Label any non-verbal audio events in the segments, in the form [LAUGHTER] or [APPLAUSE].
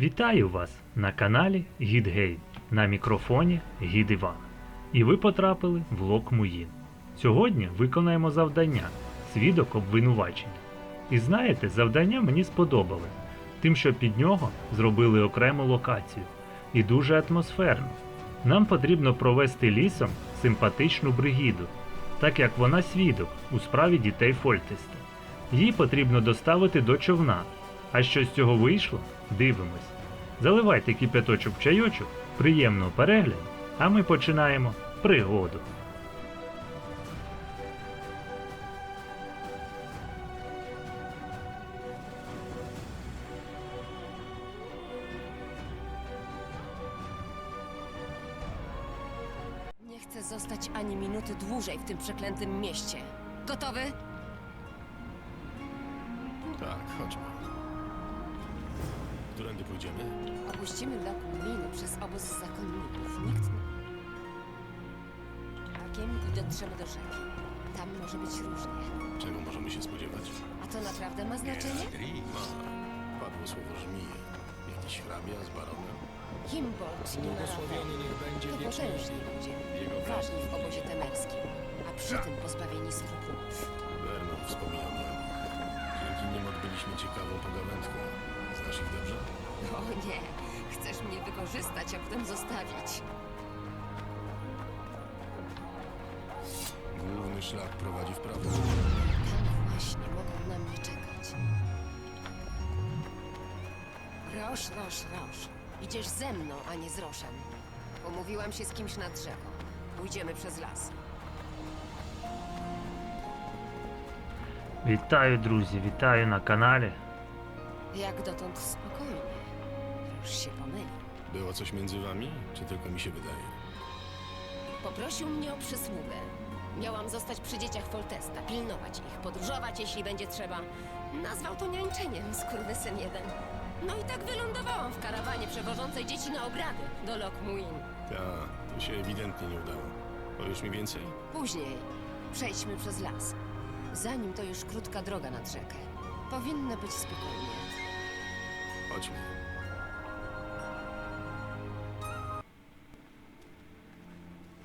Вітаю вас на каналі Гідгейт. На мікрофоні Гід Іван. І ви потрапили в Лок Муїн. Сьогодні виконаємо завдання Свідок обвинувачення. І знаєте, завдання мені сподобали, тим, що під нього зробили окрему локацію і дуже атмосферно. Нам потрібно провести лісом симпатичну бригіду, так як вона свідок у справі дітей Фольтеста. Її потрібно доставити до човна. А що з цього вийшло? Дивимось. Заливайте кипяточок в чайочок, приємного перегляду, а ми починаємо пригоду. Nie chcę zostać ani minuty dłużej w tym przeklętym mieście. Gotowy? Tak, chodźmy. Którędy pójdziemy? Opuścimy blok miny przez obóz zakonników. Nikt nie... Takiem i dotrzemy do rzeki. Tam może być różnie. Czego możemy się spodziewać? A to naprawdę ma znaczenie? Ma. Padło słowo żmije. Jakiś hrabia z baronem? Himbold i Marabel to potężni ludzie, ważni w obozie temerskim, a przy tym pozbawieni skrupułów. Vernon wspominał mi o nich. Dzięki nim odbyliśmy ciekawą pogawędkę. Znasz ich dobrze? O nie, chcesz mnie wykorzystać, a potem zostawić. Główny szlak prowadzi w prawo. Tam właśnie mogą na mnie czekać. Roż, roż, roż. Idziesz ze mną, a nie z Roszem. Umówiłam się z kimś nad rzeką. Pójdziemy przez las. Вітаю, друзі! Вітаю на каналі. Jak dotąd spokojnie. Roż się pomylił. Było coś między wami, czy tylko mi się wydaje? Poprosił mnie o przysługę. Miałam zostać przy dzieciach Foltesta, pilnować ich, podróżować, jeśli będzie trzeba. Nazwał to niańczeniem, skurwysyn jeden. No i tak wylądowałam w karawanie przewożącej dzieci na obrady do Lokmuin. Ta, to się ewidentnie nie udało. Powiesz mi więcej? Później przejdźmy przez las. Zanim to już krótka droga nad rzekę. Powinno być spokojnie. Chodźmy.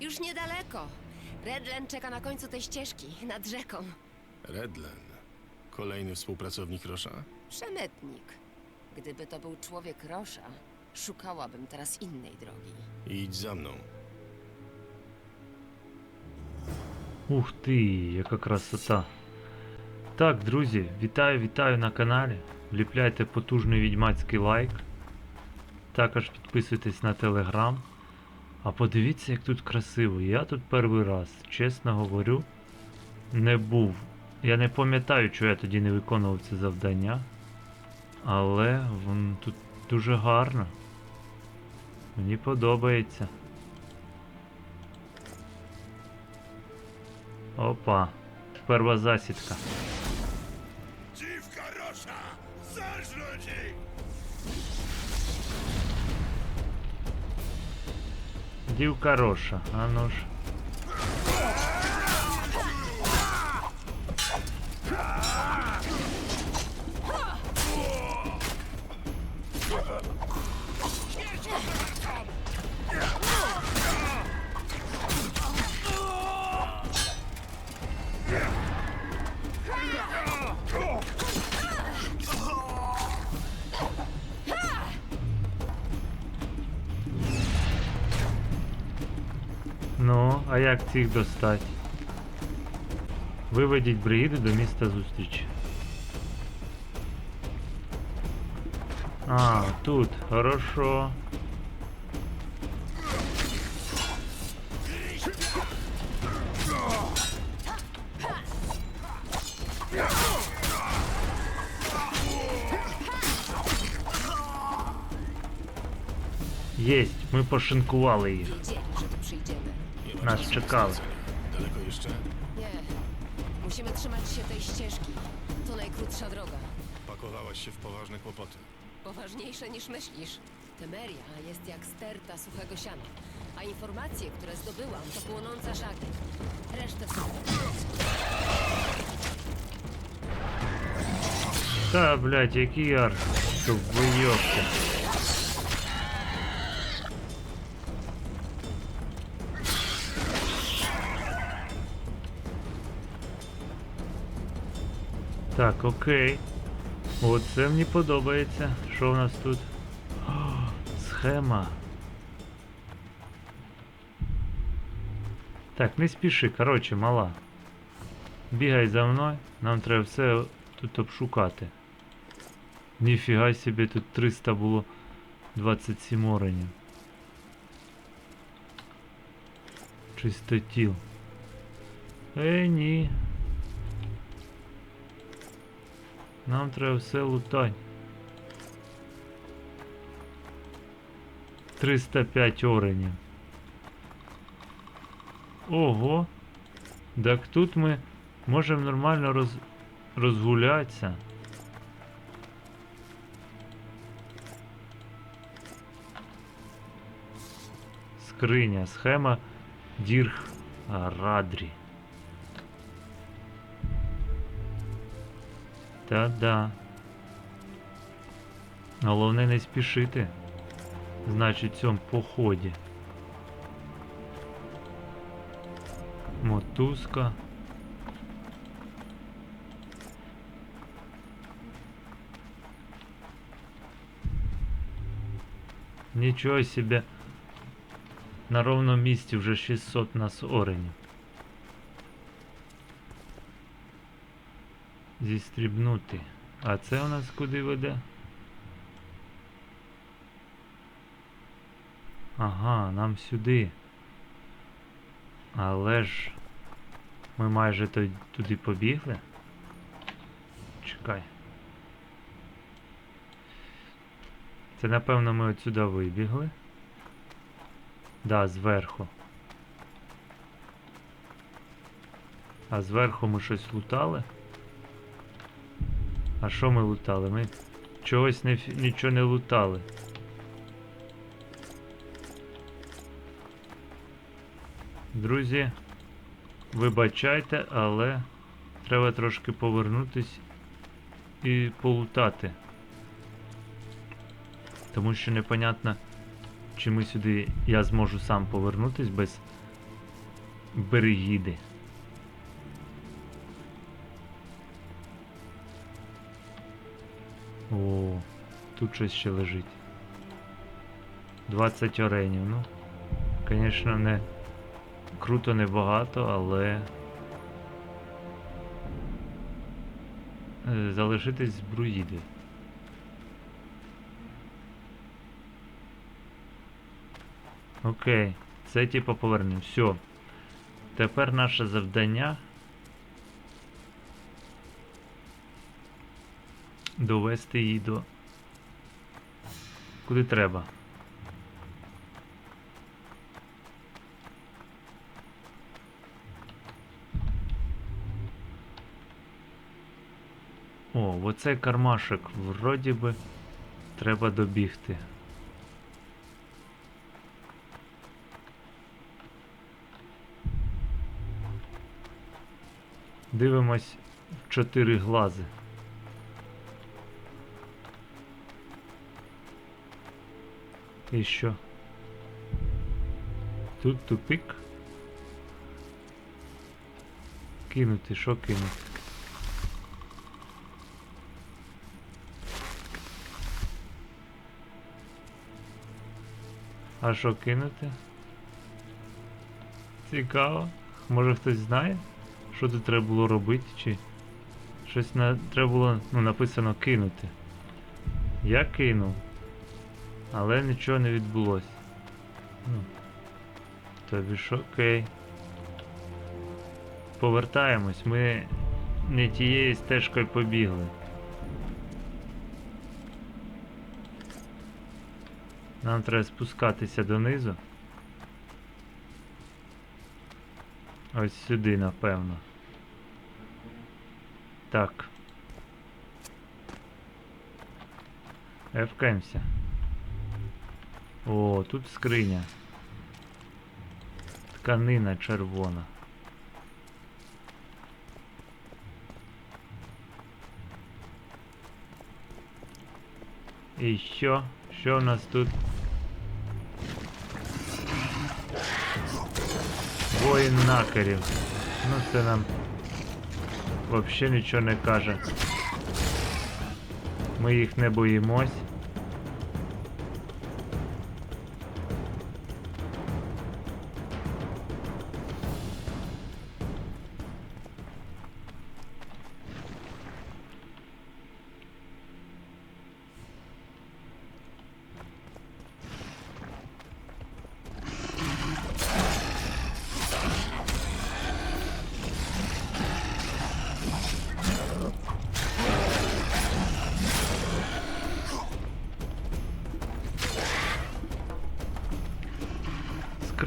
Już niedaleko. Redlen czeka na końcu tej ścieżki, nad rzeką. Redlen. Kolejny współpracownik Rosza? Przemytnik. Gdyby to był człowiek Rosza, szukałabym teraz innej drogi. Idź za mną. Ух ти, яка красота. Так, друзі, вітаю, вітаю на каналі. Вліпляйте потужний відьмацький лайк. Також підписуйтесь на телеграм. А подивіться, як тут красиво. Я тут перший раз, чесно говорю, не був. Я не пам'ятаю, чого я тоді не виконував це завдання. Але вон тут дуже гарно. Мені подобається. Опа, перша засідка. Zarżnąć jej! Дівка а ну ж. Як цих достать? Виведіть бригіди до міста зустрічі. А, тут, хорошо. Єсть, ми пошинкували їх. Nas czasu na czekały. stracenie. Daleko jeszcze? Nie. Musimy trzymać się tej ścieżki. To najkrótsza droga. Pakowałaś się w poważne kłopoty. Poważniejsze niż myślisz. Temeria jest jak sterta suchego siana. A informacje, które zdobyłam, to płonąca żagla. Resztę sobie. Та, блядь, який арх. Щоб вийобся. Так, окей. Оце мені подобається. Що в нас тут? О, схема. Так, не спіши, коротше, мала. Бігай за мною, нам треба все тут обшукати. Ніфіга собі, тут 300 було 27 оренів. Чистотіл. Е, ні. Нам треба все лутати. 305 оренів. Ого. Так тут ми можемо нормально роз... розгулятися. Скриня, схема Дірх Радрі. Та-да. Головне не спішити. Значить, в цьому поході. Мотузка. Нічого себе. На ровному місці вже 600 нас оренів. Зістрібнути. А це у нас куди веде? Ага, нам сюди. Але ж ми майже туди побігли. Чекай. Це напевно ми отсюди вибігли. Да, зверху. А зверху ми щось лутали. А що ми лутали? Ми чогось не, нічого не лутали. Друзі, вибачайте, але треба трошки повернутись і полутати. Тому що непонятно, чи ми сюди я зможу сам повернутись без берегіди. О, тут щось ще лежить. 20 оренів, ну. Звісно, не круто небагато, але. е, Залишитись з бруїди. Окей, це типу повернемо. Все. Тепер наше завдання довести її до. Куди треба. О, оцей кармашек вроді би треба добігти. Дивимось в чотири глази. І що? Тут тупик. Кинути, що кинути? А що кинути? Цікаво. Може хтось знає, що тут треба було робити, чи щось на... треба було ну, написано кинути. Я кинув. Але нічого не відбулося. Ну. Тобі ж окей. Повертаємось, ми не тією стежкою побігли. Нам треба спускатися донизу. Ось сюди, напевно. Так. Ефкаємося. О, тут скриня. Тканина червона. І що? Що в нас тут? Воїн накерів. Ну це нам взагалі нічого не каже. Ми їх не боїмось.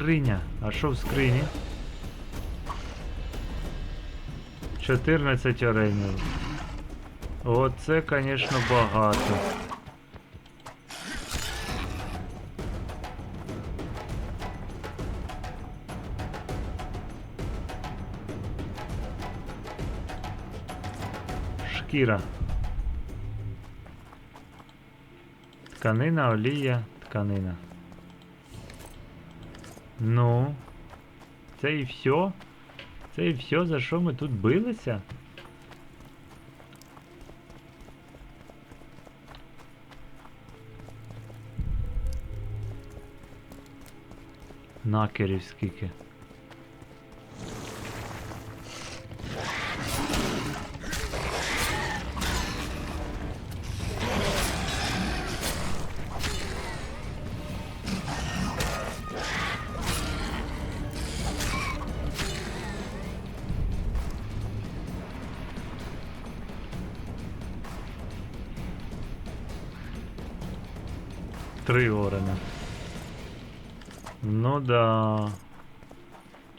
Скриня. А що в скрині? 14 оренів. Оце, звісно, багато. Шкіра. Тканина, олія, тканина. Ну. Це і все? Це і все, за що ми тут билися? Накерів скільки.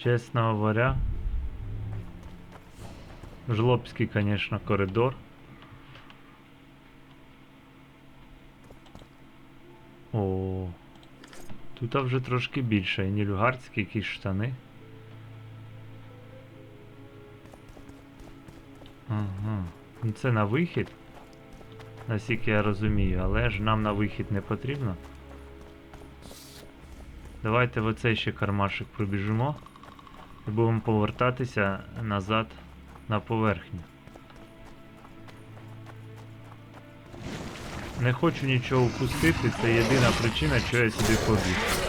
Честно говоря. Жлобський, конечно, коридор. О. Тут вже трошки більше. І нільфгардські якісь штани. Ага. Ну це на вихід. Наскільки я розумію, але ж нам на вихід не потрібно. Давайте в оцей ще кармашик пробіжимо і будемо повертатися назад на поверхню. Не хочу нічого впустити, це єдина причина, чого я сюди побіг.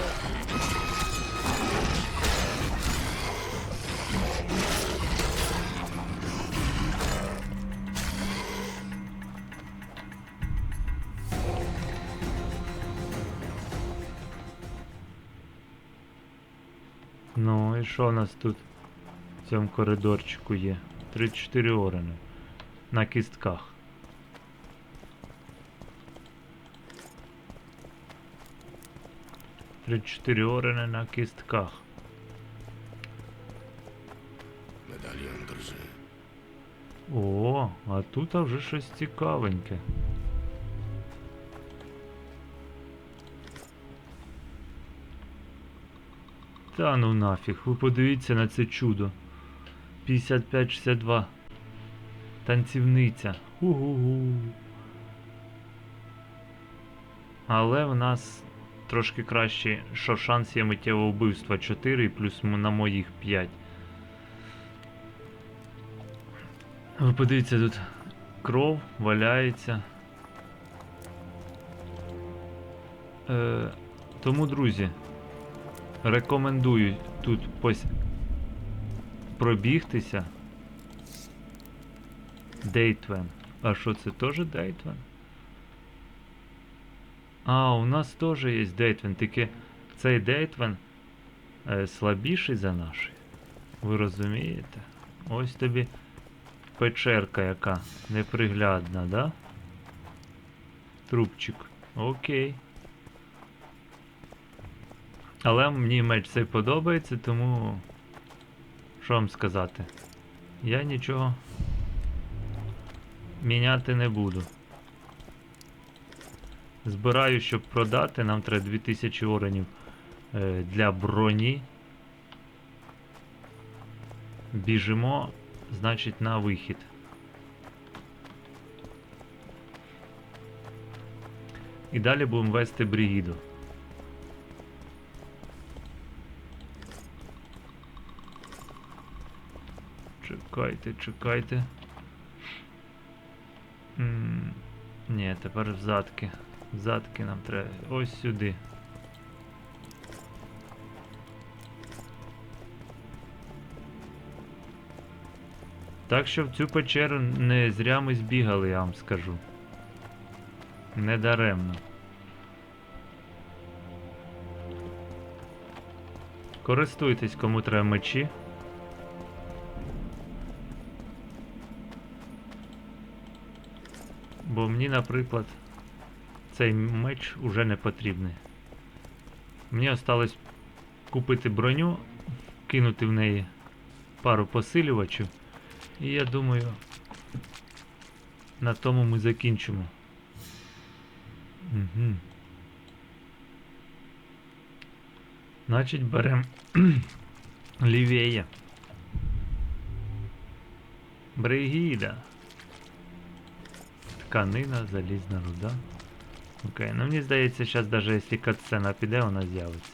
Ну і що у нас тут в цьому коридорчику є? 34 орени. На кістках. Тридцять чотири орени на кістках. Медальйон держи. О, а тут вже щось цікавеньке. Та ну нафіг, ви подивіться на це чудо. 55-62. Танцівниця. Угу. Але в нас трошки краще, що шанс є миттєвого вбивства 4 плюс на моїх 5. Ви подивіться, тут кров валяється. Е, тому, друзі, рекомендую тут пос... пробігтися. Дейтвен. А що це теж Дейтвен? А, у нас теж є Дейтвен, тільки цей Дейтвен е, слабіший за наш. Ви розумієте? Ось тобі печерка яка неприглядна, да? Трубчик. Окей. Але мені меч цей подобається, тому. Що вам сказати? Я нічого міняти не буду. Збираю, щоб продати, нам треба 2000 оренів е, для броні. Біжимо, значить, на вихід. І далі будемо вести бригіду. Чекайте, чекайте. М, Ні, тепер взадки. Взадки нам треба. Ось сюди. Так що в цю печеру не зря ми збігали, я вам скажу. Не даремно. Користуйтесь, кому треба мечі. Бо мені, наприклад, цей меч уже не потрібний. Мені осталось купити броню, кинути в неї пару посилювачів. І я думаю, на тому ми закінчимо. Угу. Значить, беремо [CLEARS THROAT] лівіє. Бригіда. Тканина, залізна руда. Окей, ну мені здається, зараз навіть якщо катсцена піде, вона з'явиться.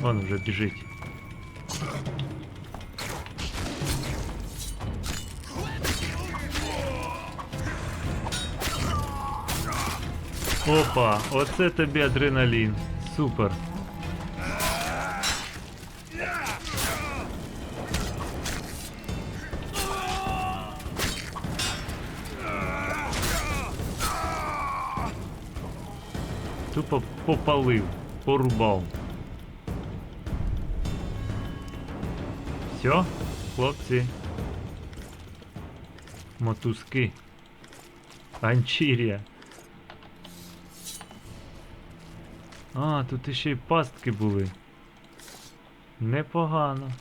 Вон вже біжить. Опа, оце тобі адреналін. Супер. Тупо попалив, порубав. Все, хлопці. Мотузки. Анчірія. А, тут іще й пастки були. Непогано.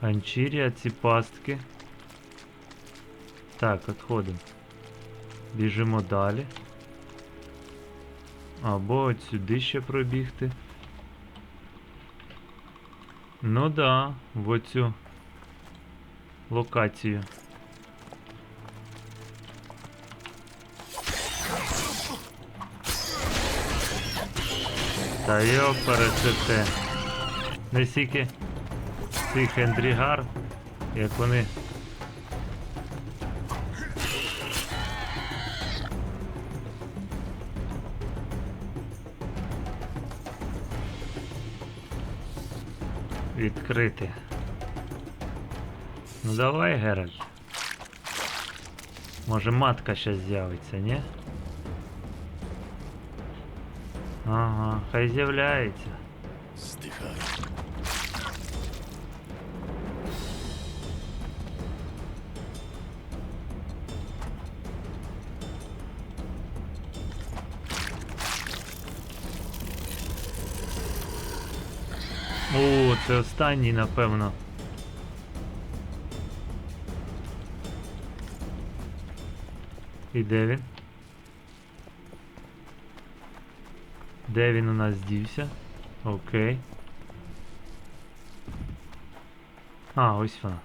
Анчірія, ці пастки. Так, відходимо. Біжимо далі. Або от сюди ще пробігти. Ну да, в оцю локацію. Та йо пересете. Не цих ендрігар, як вони. Відкрити. Ну давай, Геральт. Може матка ще з'явиться, ні? Ага, хай з'являється. Це останній, напевно. І де він? Де він у нас дівся? Окей. А, ось вона.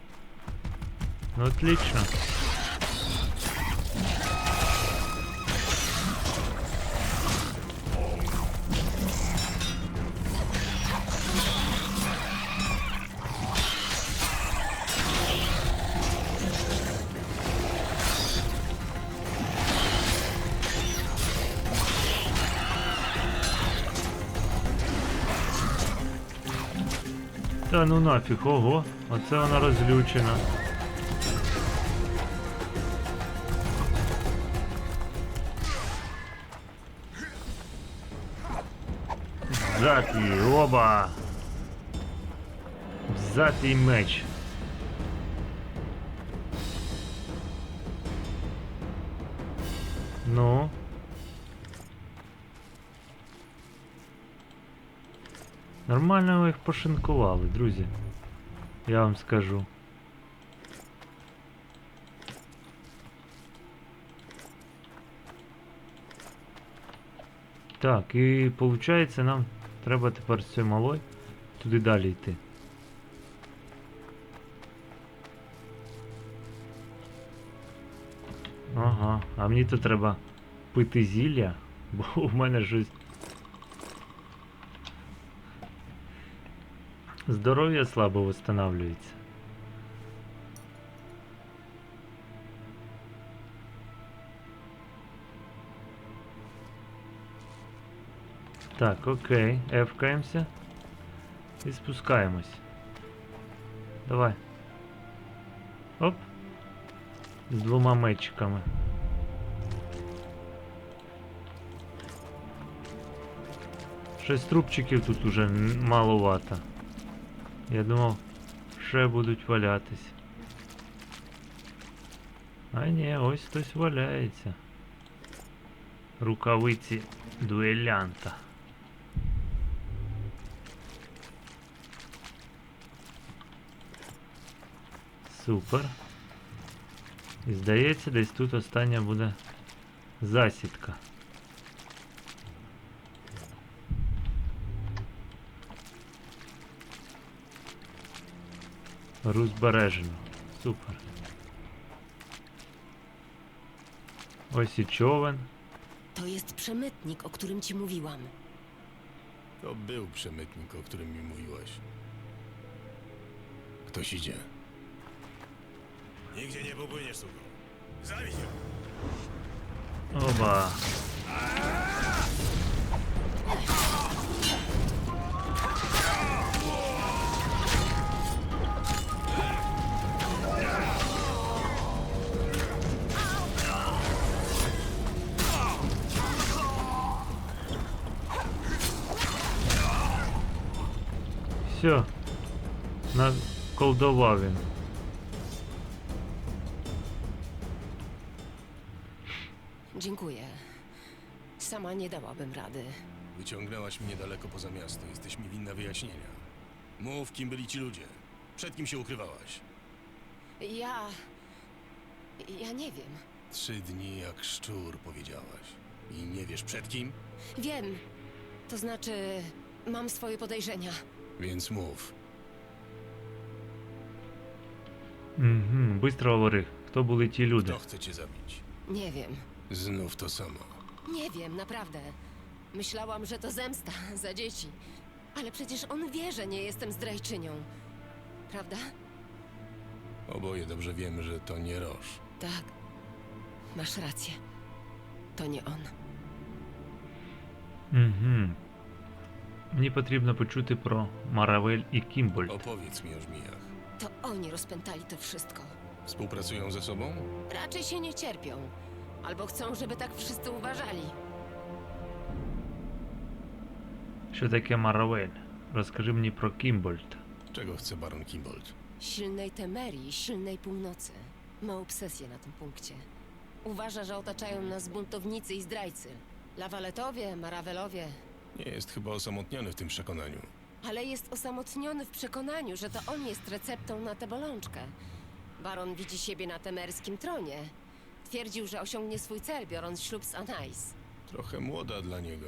Ну, отлично. Та ну нафіг, ого, оце вона розлючена. Взятий, оба! Взятий меч. Ну. Нормально ви їх пошинкували, друзі. Я вам скажу. Так, і виходить нам треба тепер з цією малою туди далі йти. Ага, а мені тут треба пити зілля, бо у мене щось Здоров'я слабо восстанавливается. Так, окей, ефкаємося і спускаємось. Давай. Оп. З двома мечиками. Щось трубчиків тут уже маловато. Я думав, ще будуть валятись. А ні, ось хтось валяється. Рукавиці дуелянта. Супер. І здається, десь тут остання буде засідка. Русь збережено. Супер. Ось і човен. To jest przemytnik, o którym ci mówiłam. To był przemytnik, o którym mi mówiłaś. Ktoś idzie. Nigdzie nie popłyniesz, suko. Zabić ją! Оба. Все. Наколдував він. Dziękuję. Sama nie dałabym rady. Wyciągnęłaś mnie daleko poza miasto. Jesteś mi winna wyjaśnienia. Mów, kim byli ci ludzie. Przed kim się ukrywałaś? Ja. Ja nie wiem. Trzy dni jak szczur, powiedziałaś. I nie wiesz przed kim? Wiem. To znaczy, mam swoje podejrzenia. Więc mów. Угу, быстро говори, хто були ті люди. Kto chce cię zabić? Nie wiem. Znów to samo. Nie wiem, naprawdę. Myślałam, że to zemsta [LAUGHS] za dzieci. Ale przecież on wie, że nie jestem zdrajczynią. Prawda? Oboje dobrze wiemy, że to nie Roż. Tak. Masz rację. To nie on. Угу. Мені потрібно почути про Маравель і Кімбольд. Opowiedz mi o żmijach. To oni rozpętali to wszystko. Współpracują ze sobą? Raczej się nie cierpią. Albo chcą, żeby tak wszyscy uważali. Що таке Маравель? Розкажи мені про Кімбольд. Czego chce baron Kimbold? Silnej Temerii, silnej północy. Ma obsesję na tym punkcie. Uważa, że otaczają nas buntownicy i zdrajcy. Lawaletowie, Marawelowie. Nie jest chyba osamotniony w tym przekonaniu. Ale jest osamotniony w przekonaniu, że to on jest receptą na tę bolączkę. Baron widzi siebie na temerskim tronie. Twierdził, że osiągnie swój cel, biorąc ślub z Anais. Trochę młoda dla niego.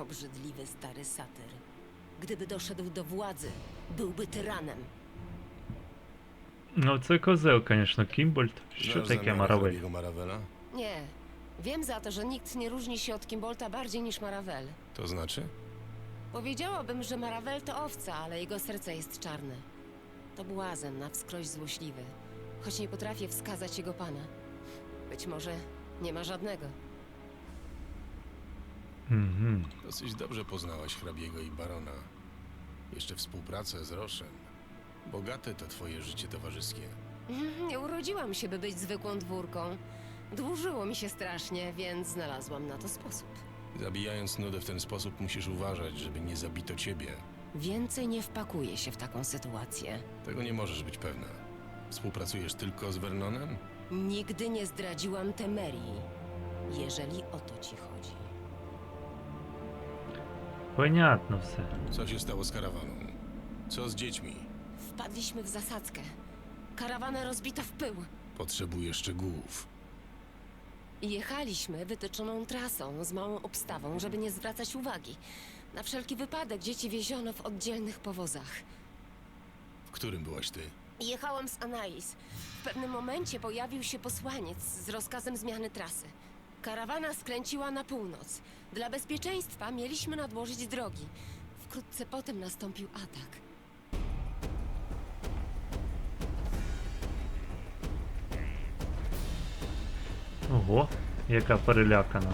Obrzydliwy stary satyr. Gdyby doszedł do władzy, byłby tyranem. Ну, це козел, звісно, Кімбольд. Що Znasz таке zamiary Маравель? hrabiego Marawela? Nie. Wiem za to, że nikt nie różni się od Kimbolta bardziej niż Maravel. To znaczy? Powiedziałabym, że Maravel to owca, ale jego serce jest czarne. To błazen na wskroś złośliwy, choć nie potrafię wskazać jego pana. Być może nie ma żadnego. Mhm. Dosyć dobrze poznałaś hrabiego i barona. Jeszcze współpracę z Roszem. Bogate to twoje życie towarzyskie. Mhm, Nie urodziłam się, by być zwykłą dwórką. Dłużyło mi się strasznie, więc znalazłam na to sposób. Zabijając nudę w ten sposób musisz uważać, żeby nie zabito ciebie. Więcej nie wpakuję się w taką sytuację. Tego nie możesz być pewna. Współpracujesz tylko z Vernonem? Nigdy nie zdradziłam Temerii, jeżeli o to ci chodzi. Понятно все. Co się stało z karawaną? Co z dziećmi? Wpadliśmy w zasadzkę. Karawanę rozbito w pył. Potrzebuję szczegółów. Jechaliśmy wytyczoną trasą z małą obstawą, żeby nie zwracać uwagi. Na wszelki wypadek dzieci wieziono w oddzielnych powozach. W którym byłaś ty? Jechałam z Anais. W pewnym momencie pojawił się posłaniec z rozkazem zmiany trasy. Karawana skręciła na północ. Dla bezpieczeństwa mieliśmy nadłożyć drogi. Wkrótce potem nastąpił atak. Ого, яка перелякана.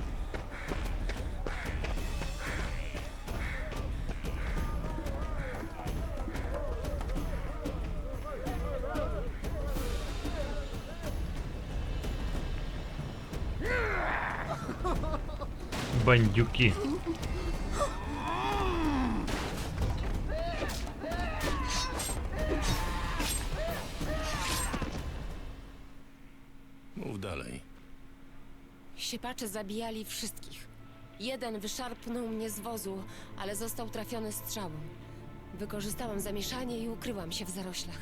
Бандюки. Zabijali wszystkich. Jeden wyszarpnął mnie z wozu, ale został trafiony strzałą. Wykorzystałam zamieszanie i ukryłam się w zaroślach.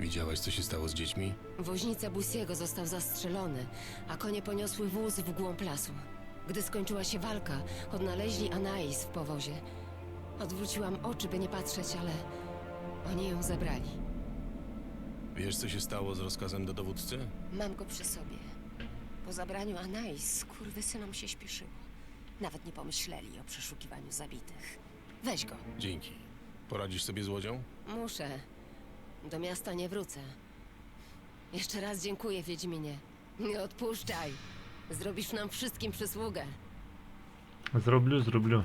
Widziałaś, co się stało z dziećmi? Woźnica Busiego został zastrzelony, a konie poniosły wóz w głąb lasu. Gdy skończyła się walka, odnaleźli Anais w powozie. Odwróciłam oczy, by nie patrzeć, ale oni ją zabrali. Wiesz, co się stało z rozkazem do dowódcy? Mam go przy sobie. Po zabraniu Anais skurwysynom się śpieszyło. Nawet nie pomyśleli o przeszukiwaniu zabitych. Weź go. Dzięki. Poradzisz sobie z łodzią? Muszę. Do miasta nie wrócę. Jeszcze raz dziękuję, Wiedźminie. Nie odpuszczaj. Zrobisz nam wszystkim przysługę. Зроблю, зроблю.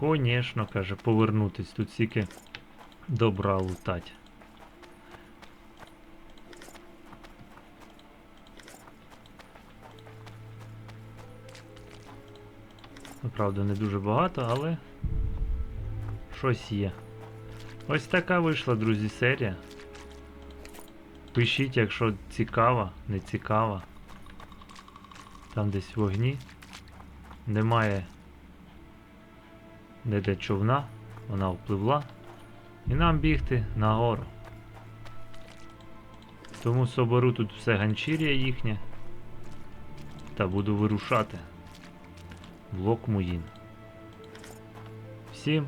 Конечно, каже, повернутись тут тільки добра лутать. Ну, Правда, не дуже багато, але щось є. Ось така вийшла, друзі, серія. Пишіть, якщо цікава, не цікава. Там десь вогні. Немає ніде човна, вона впливла. І нам бігти нагору. Тому соберу тут все ганчір'я їхнє. Та буду вирушати. В Локмуїн. Всім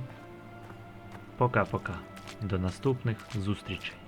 Пока-пока. До наступних зустрічей.